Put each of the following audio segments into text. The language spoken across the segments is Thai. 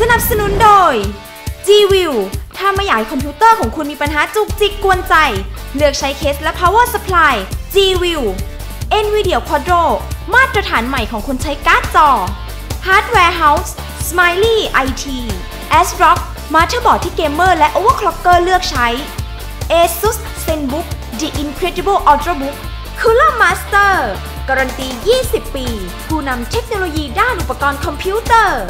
สนับสนุนโดย G-View ถ้าไม่อยากให้คอมพิวเตอร์ของคุณมีปัญหาจุกจิกกวนใจ เลือกใช้เคสและ power supply G-View NVIDIA Quadro มาตรฐานใหม่ของคนใช้การ์ดจอ Hardware House Smiley IT ASRock มาเตอร์บอร์ดที่เกมเมอร์และ overclocker เลือกใช้ ASUS ZenBook The Incredible Ultrabook Cooler Master การันตี 20 ปี ผู้นำเทคโนโลยีด้านอุปกรณ์คอมพิวเตอร์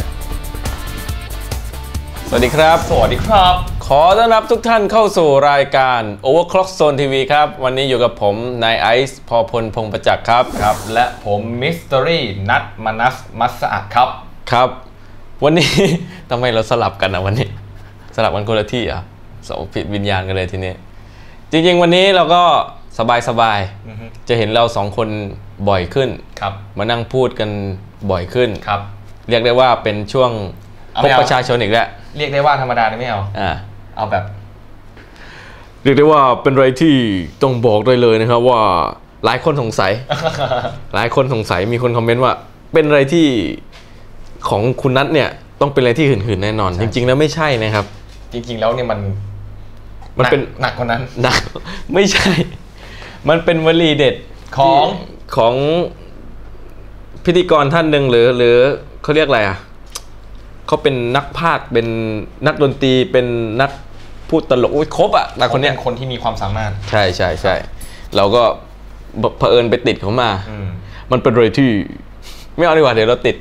สวัสดีครับ สวัสดีครับ ขอต้อนรับทุกท่านเข้าสู่รายการ Overclock Zone TV ครับ วันนี้อยู่กับผม นายไอซ์พอพลพงษ์ประจักษ์ครับ ครับ และผมมิส t ต r รี่นัทมนัสมัสสะครับ ครับ วันนี้ ทำไมเราสลับกันอะวันนี้ สลับกันคนละที่อะสองผิดวิญญาณกันเลยทีนี้ จริงๆ วันนี้เราก็สบายสบายๆอือฮึจะเห็นเราสองคน บ่อยขึ้นครับมานั่งพูดกันบ่อยขึ้นครับ เรียกได้ว่าเป็นช่วงเอาพไม่บเอาประชาชนอีกแล้วเรียกได้ว่าธรรมดานี่ไม่เอาอ่าเอาแบบ เรียกได้ว่าเป็นอะไรที่ต้องบอกได้เลยนะครับว่าหลายคนสงสัย หลายคนสงสัยมีคนคอมเมนต์ว่า เป็นอะไรที่ของคุณนัทเนี่ย ต้องเป็นอะไรที่หื่นๆแน่นอนใช่จริง ๆ แล้วไม่ใช่นะครับ จริง ๆ แล้วเนี่ยมันมันเป็นหนักกว่านั้นหนักไม่ใช่ มันเป็นวลีเด็ดของที่ ของพิธีกรท่านหนึ่งหรือหรือเขาเรียกอะไรอะเขาเป็นนักพากย์เป็นนักดนตรีเป็นนักพูดตลกอุ้ยครบอะแต่คนเนี้ยเป็นคนที่มีความสามารถ ใช่ใช่ใช่เราก็เผอิญไปติดเขามาอืมมันเป็นเลยที่ไม่เอาดีกว่าเดี๋ยวเราติด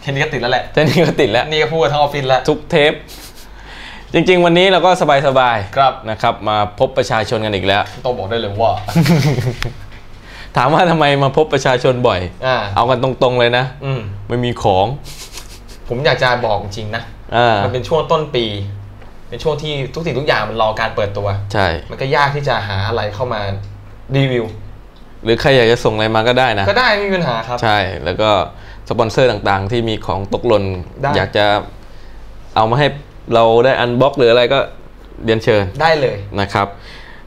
แค่นี้ก็ติดแล้วแหละแต่นี่ก็ติดแล้วนี่ก็พูดกันทั้งออฟฟิศแล้วทุกเทป จริง ๆ วันนี้เราก็สบายครับๆนะครับ มาพบประชาชนกันอีกแล้วต้องบอกได้เลยว่า ถามว่าทำไมมาพบประชาชนบ่อยอ่าเอากันตรงๆเลยนะอืมไม่มีของ ผมอยากจะบอกจริงๆนะอ่ามันเป็นช่วงต้นปี เป็นช่วงที่ทุกสิ่งทุกอย่างมันรอการเปิดตัว ใช่ มันก็ยากที่จะหาอะไรเข้ามารีวิว หรือใครอยากจะส่งอะไรมาก็ได้นะ ก็ได้ไม่มีปัญหาครับ ใช่ แล้วก็สปอนเซอร์ต่างๆ ที่มีของตกหล่นได้อยากจะเอามาให้เราได้อันบ็อกหรืออะไรก็เรียนเชิญได้เลยนะครับ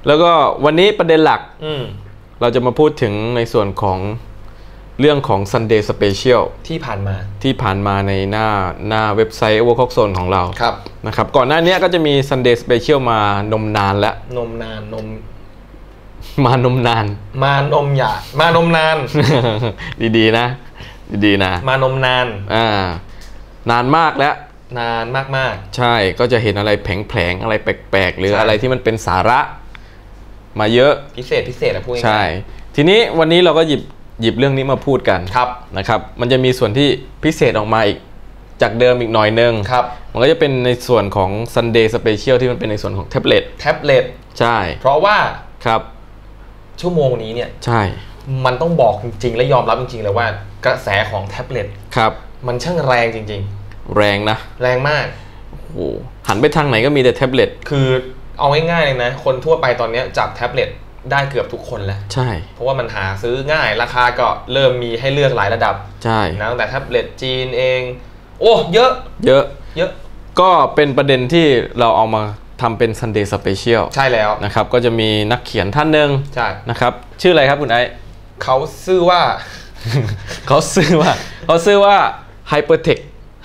แล้วก็วันนี้ประเด็นหลักอืม เราจะมาพูดถึงในส่วนของเรื่องของ Sunday Special ที่ผ่านมาที่ผ่านมาในหน้าหน้าเว็บไซต์ Overclock Zone ของเราครับนะครับก่อนหน้านี้ก็จะมี Sunday Special มานมนานแล้ว นมนานนม มานมนาน มานมหยาดมานมนาน ดีๆนะ ดีๆนะ มานมนานอ่านานมากแล้ว นานมากใช่ก็จะเห็นอะไรแผลงๆอะไรแปลกๆ หรือใช่อะไรที่มันเป็นสาระ มาเยอะๆพิเศษพิเศษอะพูดง่ายๆใช่ ทีนี้วันนี้เราก็หยิบหยิบเรื่องนี้มาพูดกันครับนะครับ มันจะมีส่วนที่พิเศษออกมาอีกจากเดิมอีกหน่อยนึงครับ มันก็จะเป็นในส่วนของ Sunday Special ที่มันเป็นในส่วนของแท็บเล็ตแท็บเล็ตใช่ เพราะว่าครับ ชั่วโมงนี้เนี่ยใช่ มันต้องบอกจริง ๆ และยอมรับจริง ๆ เลยว่ากระแสของแท็บเล็ตครับ มันช่างแรงจริงแรงนะๆแรงมากโอ้โหหันไปทางไหนก็มีแต่แท็บเล็ตคือ เอาง่ายๆเลยนะ คนทั่วไปตอนเนี้ยจับแท็บเล็ตได้เกือบทุกคนแล้วใช่ เพราะว่ามันหาซื้อง่ายราคาก็เริ่มมีให้เลือกหลายระดับใช่นะตั้งแต่แท็บเล็ตจีนเอง โอ้เยอะ เยอะ เยอะ ก็เป็นประเด็นที่เราเอามาทำเป็น Sunday Special ใช่แล้วนะครับ ก็จะมีนักเขียนท่านหนึ่งใช่นะครับ ชื่ออะไรครับคุณไอซ์เขาชื่อว่า เขาซื้อว่า เขาซื้อว่า Hypertech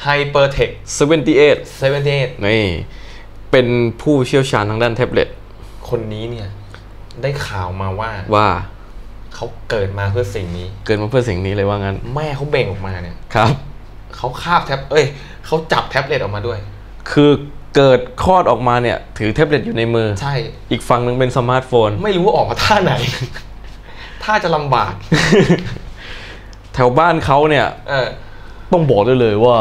Hypertech 78 78นี่ เป็นผู้เชี่ยวชาญทางด้านแท็บเล็ต คนนี้เนี่ย ได้ข่าวมาว่าว่าเขาเกิดมาเพื่อสิ่งนี้ เกิดมาเพื่อสิ่งนี้เลยว่างั้น แม่เขาเบ่งออกมาเนี่ยครับ เขาคาบแท็บเอ้ยเขาจับแท็บเล็ตออกมาด้วย คือเกิดคลอดออกมาเนี่ย ถือแท็บเล็ตอยู่ในมือ ใช่ อีกฝั่งหนึ่งเป็นสมาร์ทโฟน ไม่รู้ว่าออกมาท่าไหน ท่าจะลำบาก แถวบ้านเขาเนี่ยเออต้องบอกได้เลยว่า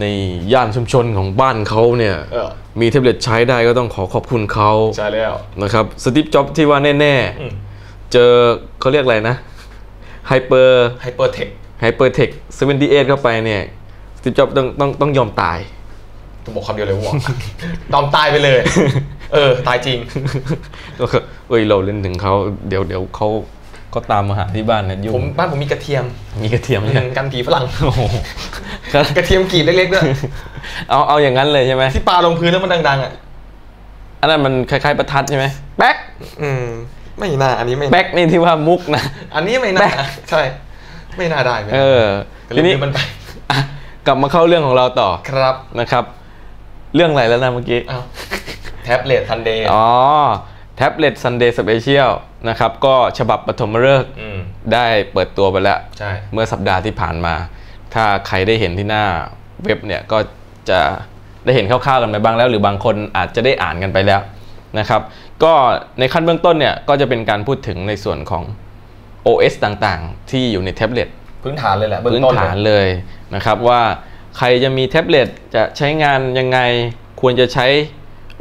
ในย่านชุมชนของบ้านเขาเนี่ยเออมีแท็บเล็ตใช้ได้ก็ต้องขอขอบคุณเขาใช่แล้วนะครับสตีฟจ็อบที่ว่าแน่อืมๆเจอเขาเรียกอะไรนะไฮเปอร์ Hypertech ไฮเปอร์เทค78เข้าไปเนี่ยสตีฟจ็อบต้องต้องต้องยอมตายต้องบอกคำเดียวเลยว่าตอมตายไปเลย เออ ตายจริงก็คือเอ้ยเราเล่นถึงเขาเดี๋ยวเดี๋ยวเขา ก็ตามมาหาที่บ้านนะยุ่ผมงบ้านผมมีกระเทียมมีกระเทียมอืเนี่ยมกันผีฝรั่งโอ้โหครับกระเทียมกรีดเล็กๆด้วยเอาเอาอย่างนั้นเลยใช่ไหมที่ปาลงพื้นแล้วมันดังๆอะอันนั้นมันคล้ายๆประทัดใช่ไหมแป๊กอืมไม่น่าอันนี้ไม่น่าแป๊กนี่ที่ว่ามุกนะอันนี้ไม่แป๊น่ากใช่ ไม่น่าได้ไม่เอน่าอก็ทีรีนี้บๆมันไปอะกลับมาเข้าเรื่องของเราต่อครับนะครับ เรื่องอะไรแล้วนะเมื่อกี้อ้าวแท็บเล็ตทันเดย์อ๋อ แท็บเล็ต Sunday Special นะครับก็ฉบับปฐมฤกษ์อืมได้เปิดตัวไปแล้วใช่เมื่อสัปดาห์ที่ผ่านมา ถ้าใครได้เห็นที่หน้าเว็บเนี่ยก็จะได้เห็นคร่าวๆกันไปบ้างแล้ว หรือบางคนอาจจะได้อ่านกันไปแล้วนะครับ ก็ในขั้นเบื้องต้นเนี่ยก็จะเป็นการพูดถึงในส่วนของ OS ต่างๆ ที่อยู่ในแท็บเล็ตพื้นฐานเลยแหละเบื้อพื้งนต้นฐานเลยเลยนะครับว่าใครจะมีแท็บเล็ตจะใช้งานยังไงควรจะใช้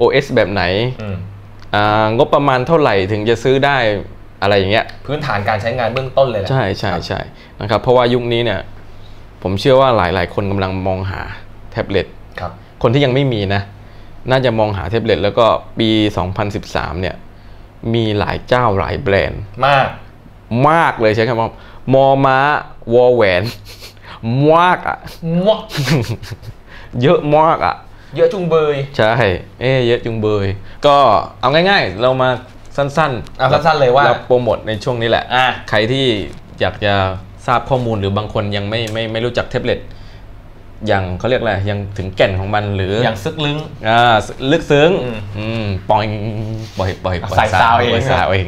OS แบบไหนอืมอ่า งบประมาณเท่าไหร่ถึงจะซื้อได้อะไรอย่างเงี้ยพื้นฐานการใช้งานเบื้องต้นเลยแหละใช่ใช่ใช่นะครับเพราะว่ายุคนี้เนี่ยผมเชื่อว่าหลาย ๆ คนกำลังมองหาแท็บเล็ตครับคนที่ยังไม่มีนะ น่าจะมองหาแท็บเล็ตแล้วก็ปี 2013 เนี่ยมีหลายเจ้าหลายแบรนด์มาก มากเลยใช้คำว่ามอม้าวอแหวนมากอะมวกเยอะมากอะ เยอะจุงเบย ใช่ เอ๊ะเยอะจุงเบย ก็เอาง่ายๆ เรามาสั้นๆเอาสั้นๆเลยว่าเราโปรโมทในช่วงนี้แหละอะใครที่อยากจะทราบข้อมูลหรือบางคนยังไม่ไม่ไม่รู้จักแท็บเล็ตยังเขาเรียกอะไรยังถึงแก่นของมันหรืออย่างซึกลึงอ่าลึกซึ้งอืมอืมปล่อยปล่อยปล่อยปล่อยใส่ซาวเองปล่อยซาวเอง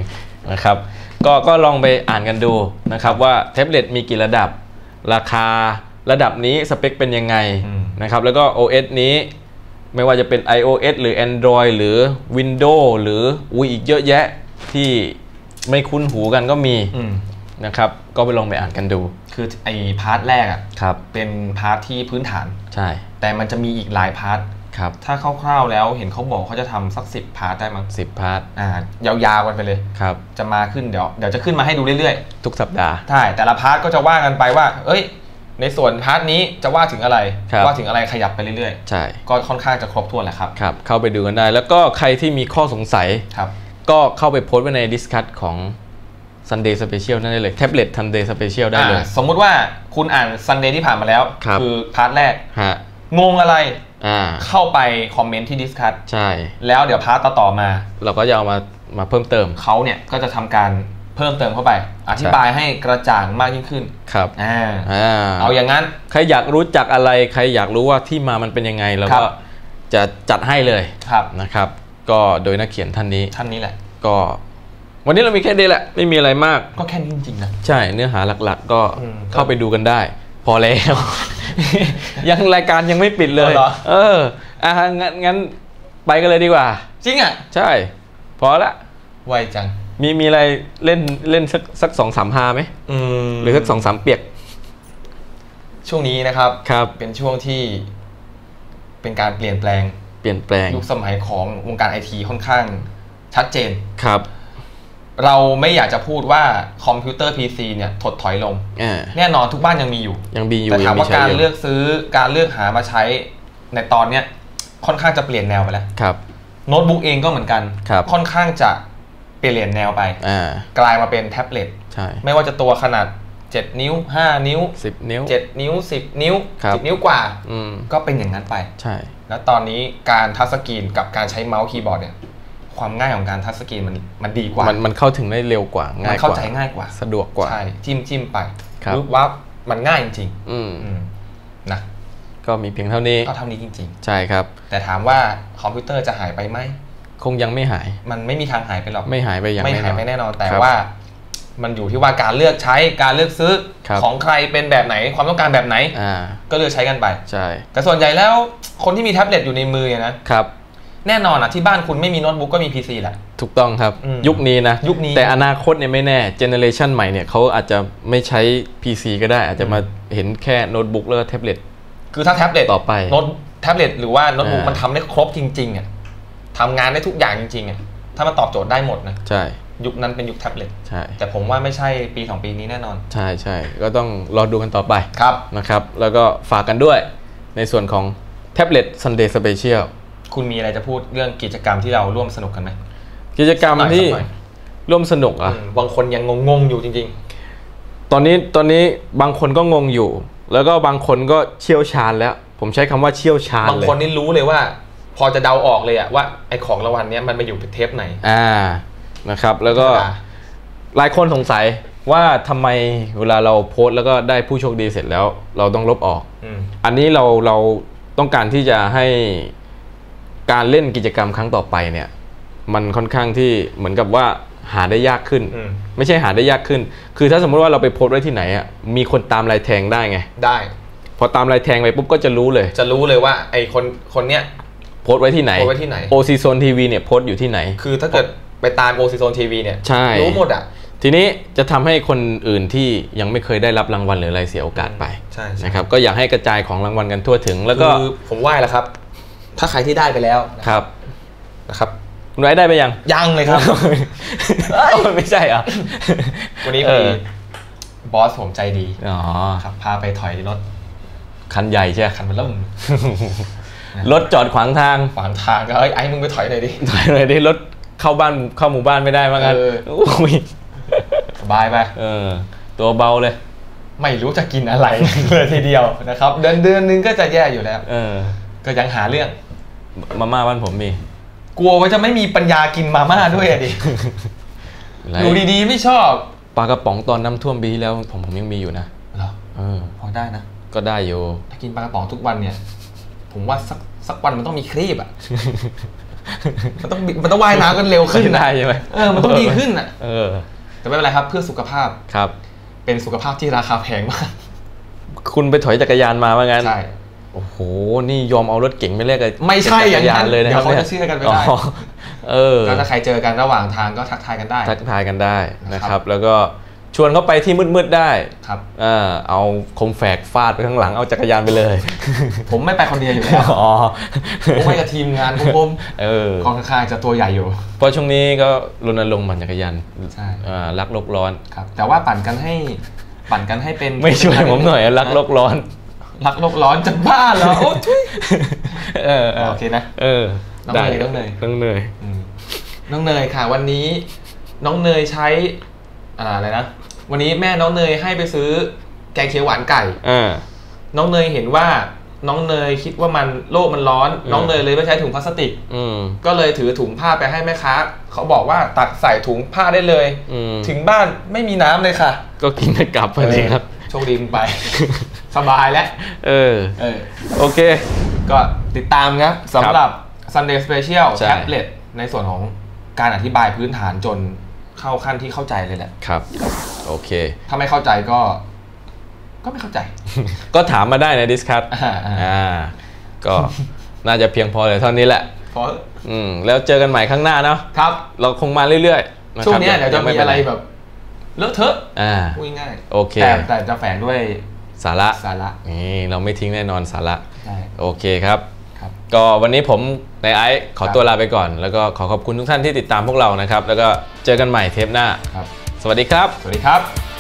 นะครับก็ก็ลองไปอ่านกันดูนะครับว่าแท็บเล็ตมีกี่ระดับราคาระดับนี้สเปคเป็นยังไงอืมนะครับแล้วก็ OS นี้ ไม่ว่าจะเป็น iOS หรือ Android หรือ Windows หรืออุ้ยอีกเยอะแยะที่ไม่คุ้นหูกันก็มีอืม นะครับ ก็ไปลองไปอ่านกันดู คือไอพาร์ทแรกอะครับ เป็นพาร์ทที่พื้นฐาน ใช่ แต่มันจะมีอีกหลายพาร์ท ครับถ้าคร่าวๆแล้วเห็นเขาบอกเขาจะทำสักสิบพาร์ทได้มั้งสิบพาร์ท อ่ายาวๆกันไปเลย ครับ จะมาขึ้นเดี๋ยวเดี๋ยวจะขึ้นมาให้ดูเรื่อยทุกสัปดาห์ ๆใช่แต่ละพาร์ทก็จะว่ากันไปว่า เอ้ย ในส่วนพาร์ทนี้จะว่าถึงอะไรครับว่าถึงอะไรขยับไปเรื่อยใช่ๆก็ค่อนข้างจะครบถ้วนแหละครับครับ เข้าไปดูกันได้ แล้วก็ใครที่มีข้อสงสัยครับ ก็เข้าไปโพสต์ไว้ใน Discord ของ Sunday Special นั่นได้เลยแท็บเล็ต Sunday Special ได้เลยอ่าสมมุติว่าคุณอ่านซันเดย์ที่ผ่านมาแล้วครับอพาร์ทแรกฮะงงอะไรอ่าเข้าไปคอมเมนต์ที่ดิสคัทใช่ แล้วเดี๋ยวพาร์ทต่อๆมา เราก็จะเอามามาเพิ่มเติมเขาเนี่ยก็จะทำการ เพิ่มเติมเข้าไป อธิบายให้กระจ่างมากยิ่งขึ้นครับอ่าอ่าเอาอย่างนั้น ใครอยากรู้จักอะไร ใครอยากรู้ว่าที่มามันเป็นยังไงเราครัก็บจะจัดให้เลยครับนะครับ ก็โดยนักเขียนท่านนี้ท่านนี้แหละ ก็วันนี้เรามีแค่นี้แหละ ไม่มีอะไรมาก ก็แค่นี้จริงๆนะ ใช่เนื้อหาหลักๆ ก็อืมเข้าไปดูกันได้ พอแล้ว ยังรายการยังไม่ปิดเลยเอาเหรอเอออะงั้นงั้นไปกันเลยดีกว่า จริงอะ ใช่ พอละไวจัง มีมีอะไรเล่นเล่นสักสักสองสามฮาไหมอืมหรือสักสองสามเปียก ช่วงนี้นะครับครับ เป็นช่วงที่เป็นการเปลี่ยนแปลงเปลี่ยนแปลงยุคสมัยของวงการไอทีค่อนข้างชัดเจนครับ เราไม่อยากจะพูดว่าคอมพิวเตอร์ PC เนี่ยถดถอยลงอ่าแน่นอนทุกบ้านยังมีอยู่ ยังมีอยู่แต่ถามยังว่าใช้การยู่เลือกซื้อการเลือกหามาใช้ในตอนเนี้ยค่อนข้างจะเปลี่ยนแนวไปแล้วครับโน้ตบุ๊กเองก็เหมือนกันครับค่อนข้างจะ เปลี่ยนแนวไปอ่ากลายมาเป็นแท็บเล็ตใช่ไม่ว่าจะตัวขนาด 7 นิ้ว 5 นิ้วสิบนิ้ว 7 นิ้ว 10 นิ้วครับ10 นิ้วกว่าอืมก็เป็นอย่างนั้นไปใช่แล้วตอนนี้การทัชสกรีนกับการใช้เมาส์คีย์บอร์ดเนี่ยความง่ายของการทัชสกรีนมันมันดีกว่า มันมันเข้าถึงได้เร็วกว่ามัง่ายกว่าเข้าใจง่ายกว่า สะดวกกว่าใช่จิ้มจิ้มไปครับรู้ว่ามันง่ายจริงอืมๆอืมนะก็มีเพียงเท่านี้ก็เท่านี้จริงใช่ครับๆแต่ถามว่าคอมพิวเตอร์จะหายไปไหม คงยังไม่หาย มันไม่มีทางหายไปหรอกไม่หายไปอย่างไม่แน่นหายอนไปแน่นอนแต่ครับว่า มันอยู่ที่ว่าการเลือกใช้การเลือกซื้อครับของใครเป็นแบบไหนความต้องการแบบไหนอ่าก็เลือกใช้กันไปใช่แต่ส่วนใหญ่แล้วคนที่มีแท็บเล็ตอยู่ในมือเนี่ยนะครับแน่นอนอะที่บ้านคุณไม่มีโน้ตบุ๊กก็มี PC แหละถูกต้องครับอืมยุคนี้นะยุคนี้แต่อนาคตเนี่ยไม่แน่เจเนอเรชันใหม่เนี่ยเขาอาจจะไม่ใช้ PC ก็ได้ อาจจะมาเห็นแค่โน้ตบุ๊กแล้วก็แท็บเล็ตคือถ้าแท็บเล็ตต่อไปโน้ตแท็บเล็ตหรือว่าโน้ตบุ๊กอ่ามัมันทำได้ครบจริงๆอะ ทำงานได้ทุกอย่างจริงๆอะถ้ามันตอบโจทย์ได้หมดนะใช่ ยุคนั้นเป็นยุคแท็บเล็ตใช่แต่ผมว่าไม่ใช่ปี 2 ปีนี้แน่นอน ใช่ใช่ก็ต้องรอดูกันต่อไปครับนะครับ แล้วก็ฝากกันด้วยในส่วนของแท็บเล็ต Sunday Special คุณมีอะไรจะพูดเรื่องกิจกรรมที่เราร่วมสนุกกันไหมกิจกรรมสักหน่อยที่สักหน่อยร่วมสนุกอะอืมบางคนยังงงๆอยู่จริงตอนนี้ตอนนี้บางคนก็งงอยู่ แล้วก็บางคนก็เชี่ยวชาญแล้ว ผมใช้คำว่าเชี่ยวชาๆญบางเลยคนนี่รู้เลยว่า พอจะเดาออกเลยอะว่าไอของรางวัลเนี้ยมันไปอยู่เทปไหนอ่านะครับ แล้วก็อ่าหลายคนสงสัยว่าทำไมเวลาเราโพสต์แล้วก็ได้ผู้โชคดีเสร็จแล้ว เราต้องลบออกอืมอันนี้เราเราต้องการที่จะให้การเล่นกิจกรรมครั้งต่อไปเนี่ย มันค่อนข้างที่เหมือนกับว่าหาได้ยากขึ้นอืมไม่ใช่หาได้ยากขึ้น คือถ้าสมมติว่าเราไปโพสต์ไว้ที่ไหนอะมีคนตามลายแทงได้ไง ได้ พอตามลายแทงไปปุ๊บก็จะรู้เลย จะรู้เลยว่าไอคนคนเนี้ย โพสต์ไว้ที่ไหนโพสต์ไว้ที่ไหนโอซีโซนทีวีเนี่ยโพสต์อยู่ที่ไหน คือถ้าเกิดไปตามโอซิโซนทีวีเนี่ยใช่รู้หมดอะทีนี้จะทำให้คนอื่นที่ยังไม่เคยได้รับรางวัลหรืออะไรเสียโอกาสไปใช่ใช่นะครับก็อยากให้กระจายของรางวัลกันทั่วถึง แล้วก็คือผมไหว้แล้วครับ ถ้าใครที่ได้ไปแล้วนะครับนะครับคุณไว้ได้ไปยังยังเลยครับไม่ใช่เหรอวันนี้เอพออดีบอสผมใจดีอ๋อครับพาไปถอยรถคันใหญ่ใช่ไหมคันมันเริ่ม รถจอดขวางทางขวางทางก็เอ้ยไอ้มึงไปถอยหน่อยดิถอยเลยได้รถเข้าบ้านเข้าหมู่บ้านไม่ได้มั้งกันเออโอ้ยสบายไปเออ ตัวเบาเลย ไม่รู้จะกินอะไรเลยทีเดียวนะครับ เดือนเดือนนึงก็จะแย่อยู่แล้ว เออ ก็ยังหาเรื่อง มาม่าบ้านผมมี กลัวว่าจะไม่มีปัญญากินมาม่าด้วยอะดิอะไรอยู่ดีๆไม่ชอบปลากระป๋องตอนน้ำท่วมปีที่แล้วผมผมยังมีอยู่นะเหรอเออพอได้นะก็ได้อยู่ถ้ากินปลากระป๋องทุกวันเนี่ย ผมว่าสักสักวันมันต้องมีครีบอะมันต้องบิมันต้องว่ายน้ำกันเร็วขึ้นได้นะใช่ไหมเออมันต้องดีขึ้นอะเออ แต่ไม่เป็นไรครับ เพื่อสุขภาพครับ เป็นสุขภาพที่ราคาแพงมาก คุณไปถอยจักรยานมาว่างั้นใช่โอ้โห นี่ยอมเอารถเก๋งไปแลกกับไม่ใช่อย่างนั้นจักรเลยนะเดี๋ครับยวเขาจะเชื่อกันไม่ได้เออก็ถ้าใครเจอกันระหว่างทางก็ทักทายกันได้ ทักทายกันได้นะคครัรับบแล้วก็ ชวนเขาไปที่มืดๆได้ครับเออเอาคมแฝกฟาดไปข้างหลังเอาจักรยานไปเลย ผมไม่ไปคนเดียวอยู่แล้วอ๋อผมไปกับทีมงานของผมเออกองข้างๆจะตัวใหญ่อยู่เพราะช่วงนี้ก็รณรงค์ปั่นจักรยานใช่อ่ารักโลกร้อนครับแต่ว่าปั่นกันให้ปั่นกันให้เป็นไม่ช่วยผมหน่อยรักโลกร้อน รักโลกร้อนจะบ้าเหรอโอ้ทุยเออเออโอเคนะเออน้องเนยน้องเนยน้องเนยอืมน้องเนยค่ะ วันนี้น้องเนยใช้อ่าอะไรนะ วันนี้แม่น้องเนยให้ไปซื้อแกงเขียวหวานไก่อ่าน้องเนยเห็นว่าน้องเนยคิดว่ามันโลกมันร้อนอืมน้องเนยเลยไม่ใช้ถุงพลาสติก อืมก็เลยถือถุงผ้าไปให้แม่ค้า เขาบอกว่าตักใส่ถุงผ้าได้เลยอืมถึงบ้านไม่มีน้ำเลยค่ะ ก็กินได้กลับพอดีครับ โชคดีมึงไป สบายแล้วเออเออ โอเค ก็ติดตามครับสำหรับ Sunday Special ใช่แท็บเล็ตในส่วนของการอธิบายพื้นฐานจน เข้าขั้นที่เข้าใจเลยแหละครับ โอเค ถ้าไม่เข้าใจก็ ก็ไม่เข้าใจ ก็ถามมาได้ในดิสคัทอ่าอ่าอ่าก็น่าจะเพียงพอเลยเท่านี้แหละเพราะอืมแล้วเจอกันใหม่ข้างหน้าเนาะครับ เราคงมาเรื่อยๆะครับช่วงเนี้ยเดี๋ยวจะงมีป็นอะไรแบบเลอะเทอะอ่าพูดง่ายๆโอเคแต่แต่จะแฝงด้วยสาระสาระนี่เราไม่ทิ้งแน่นอนสาระใช่โอเคครับครับ ก็วันนี้ผมในไอซ์ขอตัวลาไปก่อน แล้วก็ขอขอบคุณทุกท่านที่ติดตามพวกเรานะครับ แล้วก็เจอกันใหม่เทปหน้าครับสวัสดีครับ สวัสดีครับ